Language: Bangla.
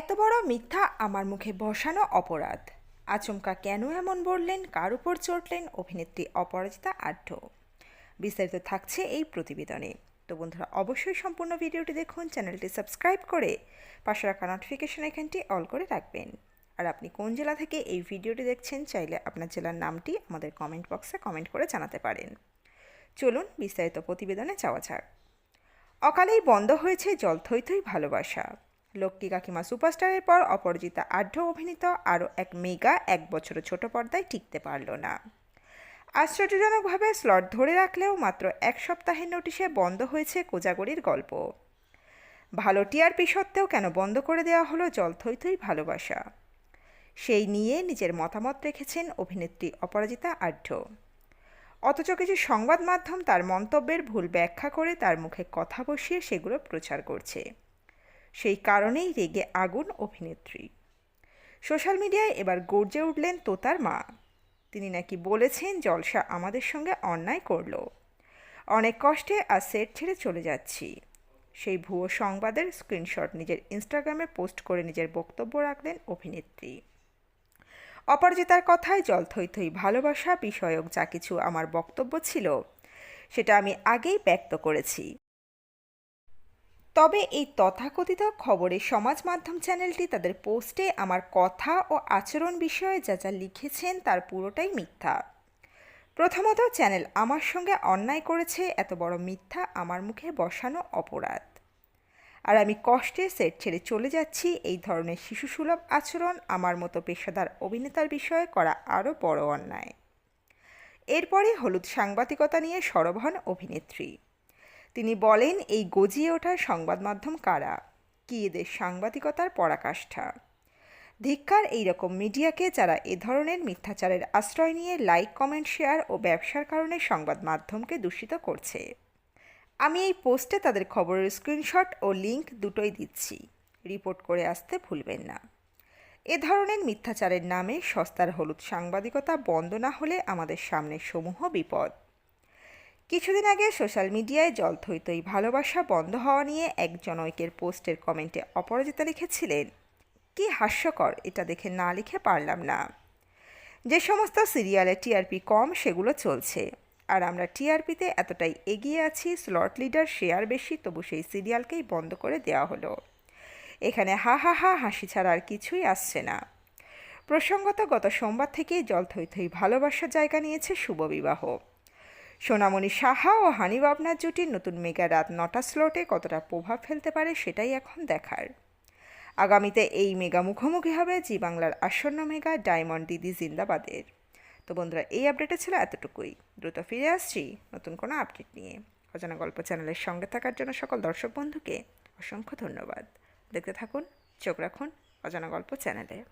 এত বড় মিথ্যা আমার মুখে বসানো অপরাধ। আচমকা কেন এমন বললেন? কার উপর চটলেন অভিনেত্রী অপরাজিতা আঢ্য বিস্তারিত থাকছে এই প্রতিবেদনে। তো বন্ধুরা, অবশ্যই সম্পূর্ণ ভিডিওটি দেখুন, চ্যানেলটি সাবস্ক্রাইব করে পাশে রাখা নোটিফিকেশন এখানটি অল করে রাখবেন। আর আপনি কোন জেলা থেকে এই ভিডিওটি দেখছেন, চাইলে আপনার জেলার নামটি আমাদের কমেন্ট বক্সে কমেন্ট করে জানাতে পারেন। চলুন বিস্তারিত প্রতিবেদনে যাওয়া যাক। অকালেই বন্ধ হয়েছে জল থই থই ভালোবাসা। লক্ষ্মী কাকিমা সুপারস্টারের পর অপরাজিতা আঢ্য অভিনীত আরও এক মেগা এক বছরের ছোট পর্দায় টিকতে পারল না। আশ্চর্যজনকভাবে স্লট ধরে রাখলেও মাত্র এক সপ্তাহের নোটিশে বন্ধ হয়েছে কোজাগরির গল্প। ভালো টিআরপি সত্ত্বেও কেন বন্ধ করে দেওয়া হলো জল থই থই ভালোবাসা? সেই নিয়ে নিজের মতামত রেখেছেন অভিনেত্রী অপরাজিতা আঢ্য অথচ কিছু সংবাদ মাধ্যম তার মন্তব্যের ভুল ব্যাখ্যা করে তার মুখে কথা বসিয়ে সেগুলো প্রচার করছে। সেই কারণেই রেগে আগুন অভিনেত্রী। সোশ্যাল মিডিয়ায় এবার গর্জে উঠলেন তোতার মা। তিনি নাকি বলেছেন, জলসা আমাদের সঙ্গে অন্যায় করল। অনেক কষ্টে আর সেট ছেড়ে চলে যাচ্ছি। সেই ভুয়ো সংবাদের স্ক্রিনশট নিজের ইনস্টাগ্রামে পোস্ট করে নিজের বক্তব্য রাখলেন অভিনেত্রী। অপরাজিতার কথায় জল থই থই ভালোবাসা বিষয়ক যা কিছু আমার বক্তব্য ছিল, সেটা আমি আগেই ব্যক্ত করেছি। তবে এই তথাকথিত খবরের সমাজ মাধ্যম চ্যানেলটি তাদের পোস্টে আমার কথা ও আচরণ বিষয়ে যা যা লিখেছেন তার পুরোটাই মিথ্যা। প্রথমত, চ্যানেল আমার সঙ্গে অন্যায় করেছে, এত বড় মিথ্যা আমার মুখে বসানো অপরাধ। আর আমি কষ্টে সেট ছেড়ে চলে যাচ্ছি, এই ধরনের শিশুসুলভ আচরণ আমার মতো পেশাদার অভিনেতার বিষয়ে করা আরও বড় অন্যায়। এরপরে হলুদ সাংবাদিকতা নিয়ে সরব হন অভিনেত্রী। তিনি বলেন, এই গজিয়ে ওঠা সংবাদ মাধ্যম কারা? কি এদের সাংবাদিকতার পরাকাষ্ঠা? ধিক্কার এইরকম মিডিয়াকে যারা এ ধরনের মিথ্যাচারের আশ্রয় নিয়ে লাইক, কমেন্ট, শেয়ার ও ব্যবসার কারণে সংবাদ মাধ্যমকে দূষিত করছে। আমি এই পোস্টে তাদের খবরের স্ক্রিনশট ও লিংক দুটোই দিচ্ছি। রিপোর্ট করে আসতে ভুলবেন না। এ ধরনের মিথ্যাচারের নামে সস্তার হলুদ সাংবাদিকতা বন্ধ না হলে আমাদের সামনে সমূহ বিপদ। কিছুদিন আগে সোশ্যাল মিডিয়ায় জল থই থই ভালোবাসা বন্ধ হওয়া নিয়ে এক জনৈকের পোস্টের কমেন্টে অপরাজিতা লিখেছিলেন, কি হাস্যকর, এটা দেখে না লিখে পারলাম না। যে সমস্ত সিরিয়ালে টিআরপি কম, সেগুলো চলছে। আর আমরা টিআরপিতে এতটাই এগিয়ে আছি, স্লট লিডার শেয়ার বেশি, তবু সেই সিরিয়ালকেই বন্ধ করে দেওয়া হলো। এখানে হা হা হা, হাসি ছাড়া আর কিছুই আসছে না। প্রসঙ্গত গত সোমবার থেকেই জল থই থই ভালোবাসার জায়গা নিয়েছে শুভ বিবাহ। সোনামণি সাহা ও হানি বাবনার জুটির নতুন মেগা রাত নটা স্লটে কতটা প্রভাব ফেলতে পারে সেটাই এখন দেখার। আগামীতে এই মেগা মুখোমুখি হবে জি বাংলার আসন্ন মেগা ডায়মন্ড দিদি জিন্দাবাদের। তো বন্ধুরা, এই আপডেটে ছিল এতটুকুই। দ্রুত ফিরে আসছি নতুন কোনো আপডেট নিয়ে। অজানা গল্প চ্যানেলের সঙ্গে থাকার জন্য সকল দর্শক বন্ধুকে অসংখ্য ধন্যবাদ। দেখতে থাকুন, চোখ রাখুন অজানা গল্প চ্যানেলে।